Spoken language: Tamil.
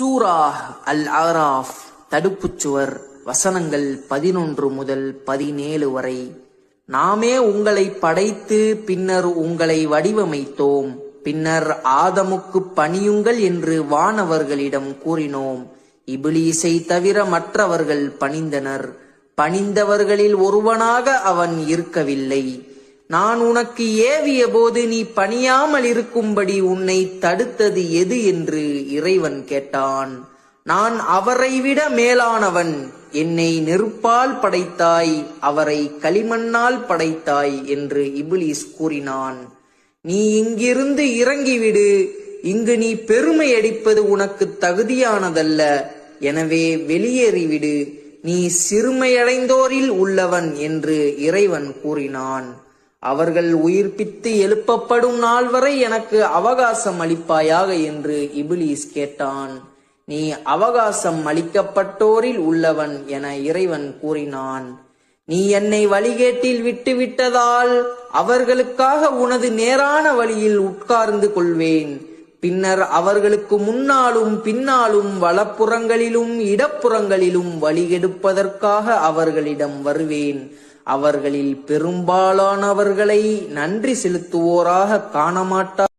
சூரா அல் ஆராஃப் தடுப்புச்சுவர் வசனங்கள் பதினொன்று முதல் பதினேழு வரை. நாமே உங்களை படைத்து பின்னர் உங்களை வடிவமைத்தோம். பின்னர் ஆதமுக்கு பணியுங்கள் என்று வானவர்களிடம் கூறினோம். இபிலீசை தவிர மற்றவர்கள் பணிந்தனர். பணிந்தவர்களில் ஒருவனாக அவன் இருக்கவில்லை. நான் உனக்கு ஏவிய போது நீ பணியாமல் இருக்கும்படி உன்னை தடுத்தது எது என்று இறைவன் கேட்டான். நான் அவரை விட மேலானவன். என்னை நெருப்பால் படைத்தாய் அவரை களிமண்ணால் படைத்தாய் என்று இபிலிஸ் கூறினான். நீ இங்கிருந்து இறங்கிவிடு. இங்கு நீ பெருமை அடிப்பது உனக்கு தகுதியானதல்ல. எனவே வெளியேறிவிடு. நீ சிறுமையடைந்தோரில் உள்ளவன் என்று இறைவன் கூறினான். அவர்கள் உயிர்ப்பித்து எழுப்பப்படும் நாள் வரை எனக்கு அவகாசம் அளிப்பாயாக என்று இபிலிஸ் கேட்டான். நீ அவகாசம் அளிக்கப்பட்டோரில் உள்ளவன் என இறைவன் கூறினான். நீ என்னை வழிகேட்டில் விட்டுவிட்டதால் அவர்களுக்காக உனது நேரான வழியில் உட்கார்ந்து கொள்வேன். பின்னர் அவர்களுக்கு முன்னாலும் பின்னாலும் வலப்புறங்களிலும் இடப்புறங்களிலும் வழிகெடுப்பதற்காக அவர்களிடம் வருவேன். அவர்களில் பெரும்பாலானவர்களை நன்றி செலுத்துவோராக காணமாட்டார்.